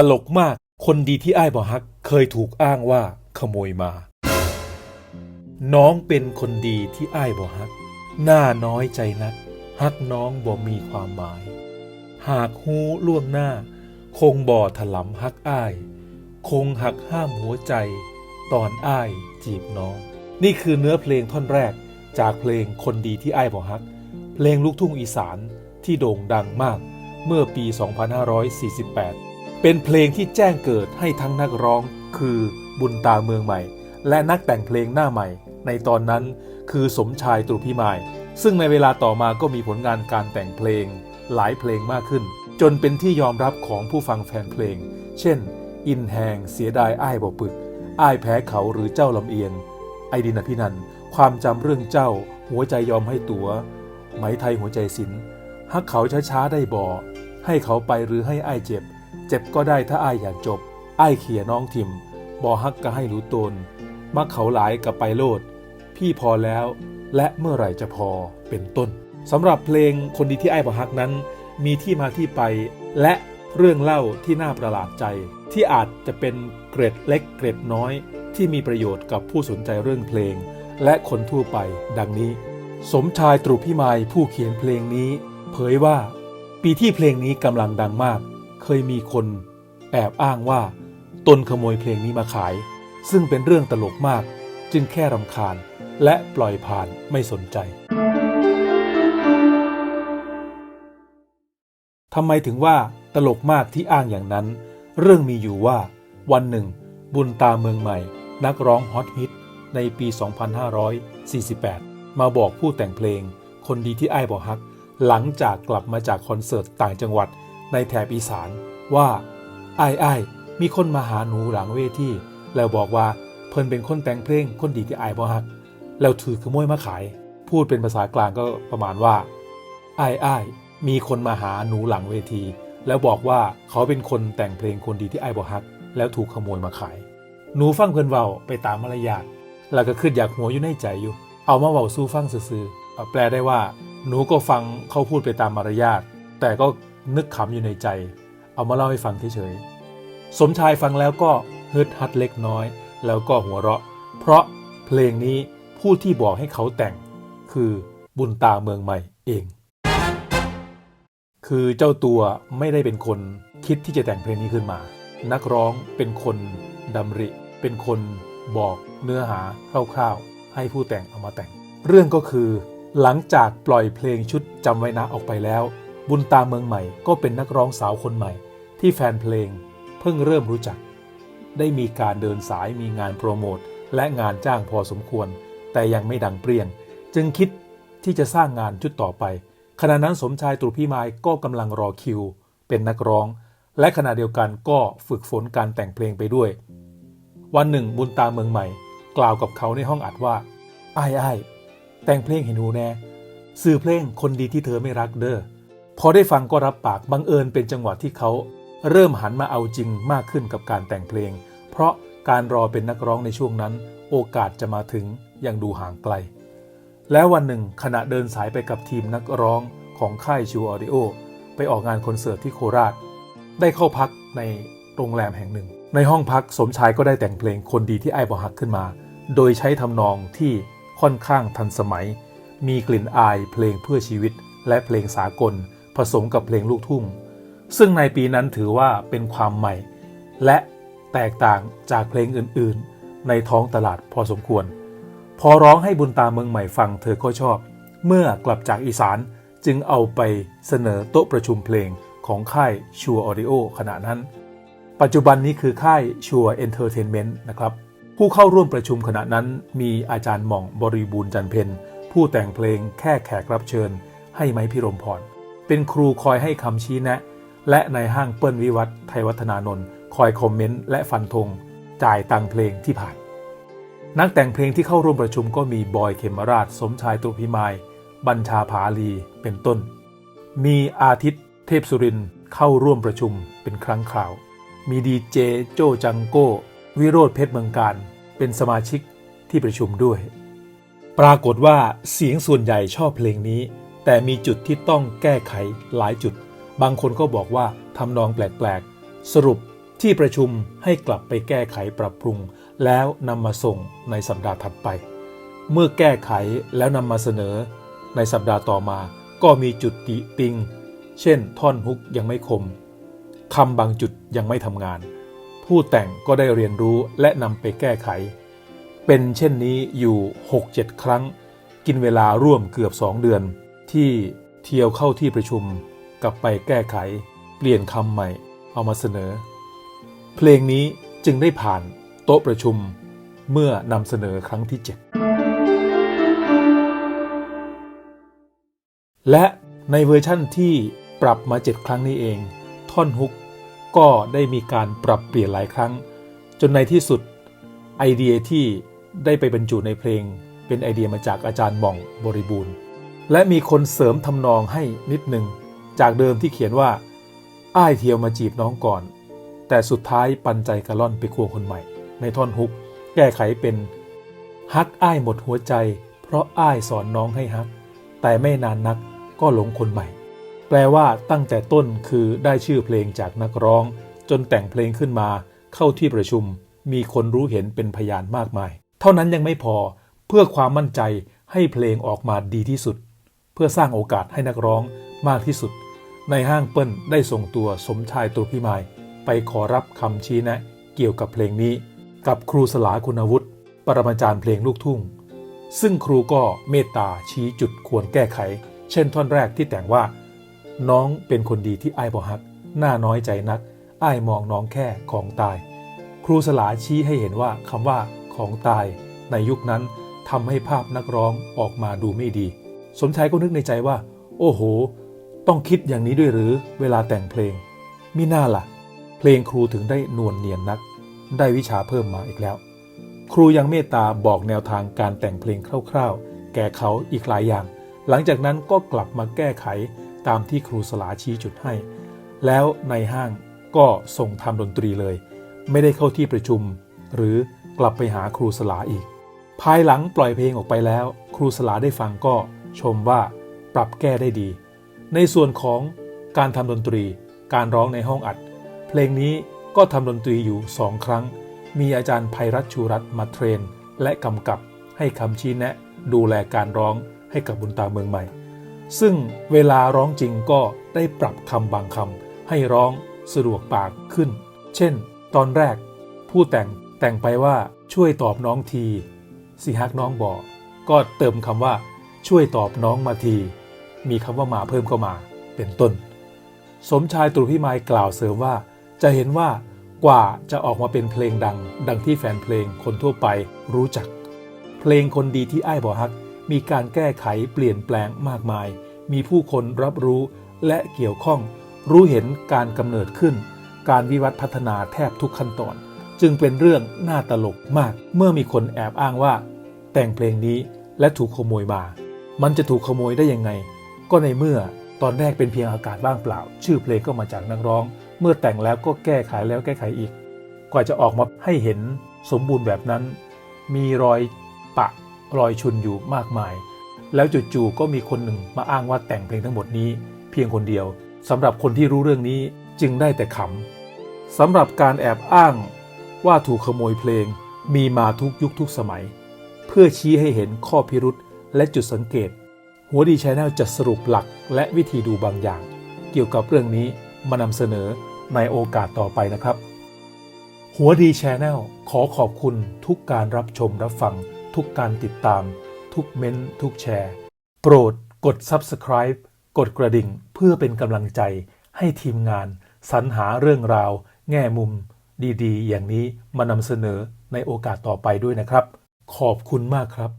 ตลกมาก คนดีที่อ้ายบ่ฮัก เคยถูกอ้างว่าขโมยมา น้องเป็นคนดีที่อ้ายบ่ฮัก หน้าน้อยใจนัก ฮักน้องบ่มีความหมาย หากฮู้ล่วงหน้า คงบ่ถลำฮักอ้าย คงหักห้ามหัวใจ ตอนอ้ายจีบน้อง นี่คือเนื้อเพลงท่อนแรกจากเพลงคนดีที่อ้ายบ่ฮัก เพลงลูกทุ่งอีสานที่โด่งดังมากเมื่อปี 2548 เป็นเพลงที่แจ้งเกิดให้ทั้งนักร้องคือบุญตาเมืองใหม่ และนักแต่งเพลงหน้าใหม่ ในตอนนั้นคือสมชายตรุพิมาย ซึ่งในเวลาต่อมาก็มีผลงานการแต่งเพลงหลายเพลงมากขึ้น จนเป็นที่ยอมรับของผู้ฟังแฟนเพลง เช่น อินแหงเสียดายอ้ายบ่ปึกอ้ายแพ้เขาหรือเจ้าลำเอียง ไอดินอภินัน ความจำเรื่องเจ้า หัวใจยอมให้ตัว ไหมไทยหัวใจสินฮักเขาช้าๆได้บ่ให้เขาไปหรือให้อ้ายเจ็บ เจ็บก็ได้ถ้าอ้ายอยากจบอ้ายเขียน้องทิมบ่ฮักก็ให้รู้ตน มักเขาหลายกับไปโลด พี่พอแล้ว และเมื่อไหร่จะพอเป็นต้นสำหรับเพลงคนดีที่ไอ้บ่ฮักนั้น มีที่มาที่ไป และเรื่องเล่าที่น่าประหลาดใจ ที่อาจจะเป็นเกร็ดเล็กเกร็ดน้อย ที่มีประโยชน์กับผู้สนใจเรื่องเพลง และคนทั่วไป ดังนี้ สมชายตรุพิมายผู้เขียนเพลงนี้ เผยว่า ปีที่เพลงนี้กำลังดังมาก เคยมีคนแอบอ้างว่าตนขโมยเพลงนี้มาขาย ซึ่งเป็นเรื่องตลกมาก จึงแค่รำคาญและปล่อยผ่านไม่สนใจทำไมถึงว่าตลกมากที่อ้างอย่างนั้น เรื่องมีอยู่ว่า วันหนึ่ง บุญตาเมืองใหม่ นักร้องฮอตฮิตในปี 2548 มาบอกผู้แต่งเพลง คนดีที่ไอ้บอกฮัก หลังจากกลับมาจากคอนเสิร์ตต่างจังหวัด ในแถบอีสานว่าไอ้ไอ้มีคนมาหาหนูหลังเวทีแล้วบอกว่าเพิ่นเป็นคนแต่งเพลงคนดีที่ไอ้บ่ฮัก แล้วถือขโมยมาขาย พูดเป็นภาษากลางก็ประมาณว่าไอ้ไอ้มีคนมาหาหนูหลังเวที แล้วบอกว่าเขาเป็นคนแต่งเพลงคนดีที่ไอ้บ่ฮัก แล้วถูกขโมยมาขาย หนูฟังเพิ่นเว้าไปตามมารยาทแล้วก็ขึ้นอยากหัวอยู่ในใจอยู่ เอามาเว้าสู้ฟังซื่อๆแปลได้ว่า หนูก็ฟังเขาพูดไปตามมารยาทแต่ก็ นึกขำอยู่ในใจ เอามาเล่าให้ฟังเฉยๆสมชายฟังแล้วก็ฮึดฮัดเล็กน้อย แล้วก็หัวเราะ เพราะเพลงนี้ผู้ที่บอกให้เขาแต่ง คือบุญตาเมืองใหม่เอง คือเจ้าตัวไม่ได้เป็นคนคิดที่จะแต่งเพลงนี้ขึ้นมา นักร้องเป็นคนดำริ เป็นคนบอกเนื้อหาคร่าวๆ ให้ผู้แต่งเอามาแต่ง เรื่องก็คือ หลังจากปล่อยเพลงชุดจำไว้นะออกไปแล้ว บุญตาเมืองใหม่ก็เป็นนักร้องสาวคนใหม่ ที่แฟนเพลงเพิ่งเริ่มรู้จัก ได้มีการเดินสายมีงานโปรโมทและงานจ้างพอสมควร แต่ยังไม่ดังเปรี้ยง จึงคิดที่จะสร้างงานชุดต่อไป ขณะนั้นสมชายตรุพี่ไม้ก็กำลังรอคิว เป็นนักร้อง และขณะเดียวกันก็ฝึกฝนการแต่งเพลงไปด้วย วันหนึ่งบุญตาเมืองใหม่ กล่าวกับเขาในห้องอัดว่าไอ้ไอ้ายแต่งเพลงให้หนูแน่สื่อเพลงคนดีที่เธอไม่รักเด้อ พอได้ฟังก็รับปากบังเอิญเป็นจังหวะที่เขาเริ่มหันมาเอาจริงมากขึ้นกับการแต่งเพลง เพราะการรอเป็นนักร้องในช่วงนั้น โอกาสจะมาถึงยังดูห่างไกล แล้ววันหนึ่งขณะเดินสายไปกับทีมนักร้องของค่ายชูออดิโอไปออกงานคอนเสิร์ตที่โคราช ได้เข้าพักในโรงแรมแห่งหนึ่ง ในห้องพักสมชายก็ได้แต่งเพลงคนดีที่ไอ้บอหักขึ้นมา โดยใช้ทำนองที่ค่อนข้างทันสมัย มีกลิ่นอายเพลงเพื่อชีวิตและเพลงสากล ผสมกับเพลงลูกทุ่ง ซึ่งในปีนั้นถือว่าเป็นความใหม่ และแตกต่างจากเพลงอื่นๆ ในท้องตลาดพอสมควร พอร้องให้บุญตาเมืองใหม่ฟังเธอก็ชอบ เมื่อกลับจากอีสานจึงเอาไปเสนอโต๊ะประชุมเพลงของค่ายชัวออดิโอขณะนั้น ปัจจุบันนี้คือค่ายชัวเอนเตอร์เทนเมนต์นะครับ ผู้เข้าร่วมประชุมขณะนั้นมีอาจารย์หม่องบริบูรณ์จันเพนผู้แต่งเพลงแค่แขกรับเชิญให้ไม้พิรมพร เป็นครูคอยให้คำชี้แนะ และในห้างเปิ้ลวิวัฒน์ไทยวัฒนานนท์คอยคอมเมนต์และฟันธงจ่ายตังเพลงที่ผ่าน นักแต่งเพลงที่เข้าร่วมประชุมก็มีบอยเขมราช สมชายตุพิมาย บัญชาผาลีเป็นต้น มีอาทิตย์เทพสุรินเข้าร่วมประชุมเป็นครั้งคราว มีดีเจโจจังโก้ วิโรธเพชรเมืองการ เป็นสมาชิกที่ประชุมด้วย ปรากฏว่าเสียงส่วนใหญ่ชอบเพลงนี้ แต่มีจุดที่ต้องแก้ไขหลายจุด บางคนก็บอกว่าทำนองแปลกๆ สรุปที่ประชุมให้กลับไปแก้ไขปรับปรุง แล้วนำมาส่งในสัปดาห์ถัดไป เมื่อแก้ไขแล้วนำมาเสนอ ในสัปดาห์ต่อมา ก็มีจุดติติง เช่น ท่อนฮุกยังไม่คมคำบางจุดยังไม่ทำงาน ผู้แต่งก็ได้เรียนรู้และนำไปแก้ไข เป็นเช่นนี้อยู่ 6-7 ครั้ง กินเวลาร่วมเกือบ 2 เดือน ที่เที่ยวเข้าที่ประชุมกลับไปแก้ไข เปลี่ยนคำใหม่ เอามาเสนอ เพลงนี้จึงได้ผ่านโต๊ะประชุมเมื่อนำเสนอครั้งที่ 7 และในเวอร์ชั่นที่ปรับมา 7 ครั้งนี้เอง ท่อนฮุกก็ได้มีการปรับเปลี่ยนหลายครั้ง จนในที่สุดไอเดียที่ได้ไปบรรจุในเพลง เป็นไอเดียมาจากอาจารย์หม่องบริบูรณ์ และมีคนเสริมทำนองให้นิดหนึ่ง จากเดิมที่เขียนว่า อ้ายเทียวมาจีบน้องก่อน แต่สุดท้ายปันใจกระล่อนไปควงคนใหม่ ในท่อนฮุก แก้ไขเป็น ฮักอ้ายหมดหัวใจ เพราะอ้ายสอนน้องให้ฮัก แต่ไม่นานนักก็หลงคนใหม่ แปลว่าตั้งแต่ต้นคือได้ชื่อเพลงจากนักร้อง จนแต่งเพลงขึ้นมา เข้าที่ประชุม มีคนรู้เห็นเป็นพยานมากมาย เท่านั้นยังไม่พอเพื่อความมั่นใจให้เพลงออกมาดีที่สุด พื่อสร้างโอกาสให้นักร้องมากที่สุด ในห้างเปิ้ลได้ส่งตัวสมชายตัวพี่มาย ไปขอรับคำชี้แนะเกี่ยวกับเพลงนี้ กับครูสลาคุณวุฒิปรมาจารย์เพลงลูกทุ่ง ซึ่งครูก็เมตตาชี้จุดควรแก้ไข เช่นท่อนแรกที่แต่งว่า น้องเป็นคนดีที่ไอ้บ่ฮัก หน้าน้อยใจนักไอ้มองน้องแค่ของตาย ครูสลาชี้ให้เห็นว่าคำว่าของตาย ในยุคนั้นทำให้ภาพนักร้องออกมาดูไม่ดี สมชายก็นึกในใจว่า โอ้โห ต้องคิดอย่างนี้ด้วยหรือเวลาแต่งเพลง มิน่าล่ะ เพลงครูถึงได้นวลเนียนนัก ได้วิชาเพิ่มมาอีกแล้ว ครูยังเมตตาบอกแนวทางการแต่งเพลงคร่าวๆ แก่เขาอีกหลายอย่าง หลังจากนั้นก็กลับมาแก้ไขตามที่ครูสลาชี้จุดให้ แล้วในห้างก็ส่งทำดนตรีเลย ไม่ได้เข้าที่ประชุม หรือกลับไปหาครูสลาอีก ภายหลังปล่อยเพลงออกไปแล้ว ครูสลาได้ฟังก็ ชมว่าปรับแก้ได้ดี ในส่วนของการทำดนตรี การร้องในห้องอัด เพลงนี้ก็ทำดนตรีอยู่สองครั้ง มีอาจารย์ภัยรัตชูรัตน์มาเทรน และกำกับให้คำชี้แนะ ดูแลการร้องให้กับบุญตาเมืองใหม่ ซึ่งเวลาร้องจริงก็ได้ปรับคำบางคำให้ร้องสะดวกปากขึ้น เช่น ตอนแรก ผู้แต่งแต่งไปว่าช่วยตอบน้องทีสิฮักน้องบอก ก็เติมคำว่า ช่วยตอบน้องมาที มีคำว่ามาเพิ่มเข้ามา เป็นต้น สมชายตรุพิมายกล่าวเสริมว่า จะเห็นว่ากว่าจะออกมาเป็นเพลงดัง ดังที่แฟนเพลงคนทั่วไปรู้จัก เพลงคนดีที่อ้ายบอฮัก มีการแก้ไขเปลี่ยนแปลงมากมาย มีผู้คนรับรู้และเกี่ยวข้อง รู้เห็นการกำเนิดขึ้น การวิวัฒน์พัฒนาแทบทุกขั้นตอน จึงเป็นเรื่องน่าตลกมาก เมื่อมีคนแอบอ้างว่า แต่งเพลงนี้และถูกขโมยมา มันจะถูกขโมยได้ยังไง ก็ในเมื่อตอนแรกเป็นเพียงอากาศว่างเปล่า ชื่อเพลงก็มาจากนักร้อง เมื่อแต่งแล้วก็แก้ไขแล้วแก้ไขอีก กว่าจะออกมาให้เห็นสมบูรณ์แบบนั้น มีรอยปะรอยชุนอยู่มากมาย แล้วจู่ๆก็มีคนหนึ่งมาอ้างว่าแต่งเพลงทั้งหมดนี้ เพียงคนเดียวสำหรับคนที่รู้เรื่องนี้จึงได้แต่ขำสำหรับการแอบอ้างว่าถูกขโมยเพลงมีมาทุกยุคทุกสมัย เพื่อชี้ให้เห็นข้อพิรุษ และจุดสังเกต หัวดีชแนลจะสรุปหลักและวิธีดูบางอย่าง เกี่ยวกับเรื่องนี้มานำเสนอในโอกาสต่อไปนะครับ หัวดีชแนลขอขอบคุณทุกการรับชมรับฟัง ทุกการติดตาม ทุกเม้นต์ทุกแชร์ โปรดกด Subscribe กดกระดิ่งเพื่อเป็นกำลังใจให้ทีมงานสรรหาเรื่องราว แง่มุม ดีๆ อย่างนี้มานำเสนอในโอกาสต่อไปด้วยนะครับ ขอบคุณมากครับ